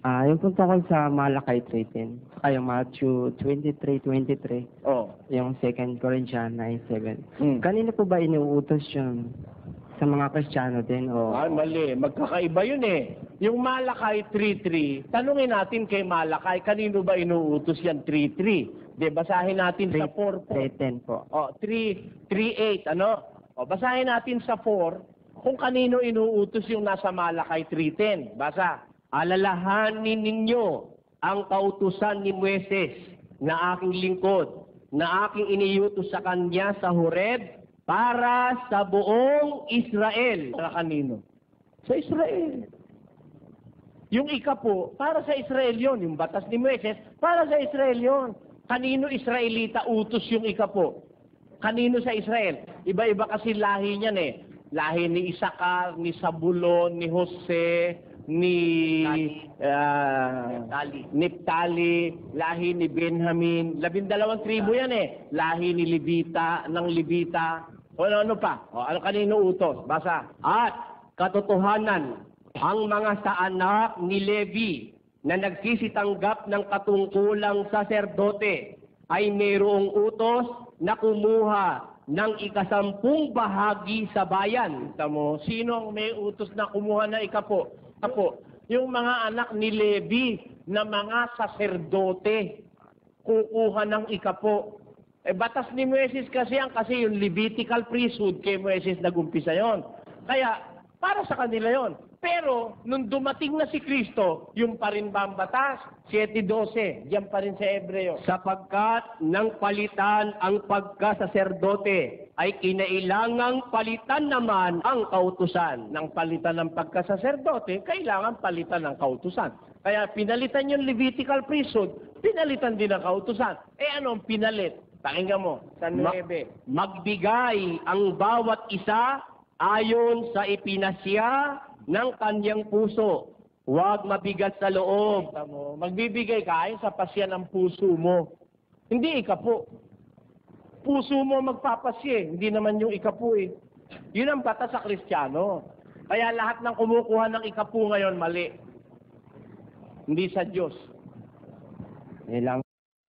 Ah, yung punto ko sa Malakay 3.10, saka yung Matthew 23.23, Oh. yung 2 Corinthians 9.7. Hmm. Kanino po ba inuutos yun? Sa mga Kristiyano din o... Ay, mali. Magkakaiba yun eh. Yung Malakay 3.3, tanungin natin kay Malakay, kanino ba inuutos yan 3.3? De, basahin natin sa 4 po. 3.10 po. O, 3, 3.8, ano? O, basahin natin sa 4 kung kanino inuutos yung nasa Malakay 3.10. Basa. Alalahanin ninyo ang kautusan ni Moises na aking lingkod, na aking iniutos sa kanya sa Horeb para sa buong Israel. Para kanino? Sa Israel. Yung ika po, para sa Israel yon, yung batas ni Moises, para sa Israel yon. Kanino Israelita utos yung ika po? Kanino sa Israel? Iba-iba kasi lahi niyan eh. Lahi ni Isakar, ni Sabulon, ni Jose, ni ah, Neptali, lahi ni Benjamin. Labindalawang tribo yan eh. Lahi ni Levita, ng Levita. O ano, ano pa? O, ano kanino utos? Basa. At katotohanan, ang mga sa anak ni Levi na nagsisitanggap ng katungkulang saserdote ay mayroong utos na kumuha ng ikasampung bahagi sa bayan. Tamo, sino ang may utos na kumuha ng ikapo? Apo, yung mga anak ni Levi na mga saserdote kukuha ng ikapo. Eh, batas ni Moises kasi yan, kasi yung Levitical priesthood kay Moises nagumpisa yon. Kaya, para sa kanila yon. Pero, nung dumating na si Kristo, yung pa rin ba ang batas? 7.12, diyan pa rin sa Hebreo. Sapagkat nang palitan ang pagkasaserdote, ay kinailangang palitan naman ang kautusan. Nang palitan ng pagkasaserdote, kailangan palitan ng kautusan. Kaya pinalitan yung Levitical priesthood, pinalitan din ang kautusan. Eh anong pinalit? Pakinggan mo, sa 9. Magbigay ang bawat isa ayon sa ipinasya ng kanyang puso. Huwag mabigat sa loob. Tamo, magbibigay ka ayon sa pasya ng puso mo. Hindi ikapo. Puso mo magpapasya eh. Hindi naman yung ikapo eh. Yun ang bata sa Kristiyano. Kaya lahat ng kumukuha ng ikapo ngayon mali. Hindi sa Diyos. Yun lang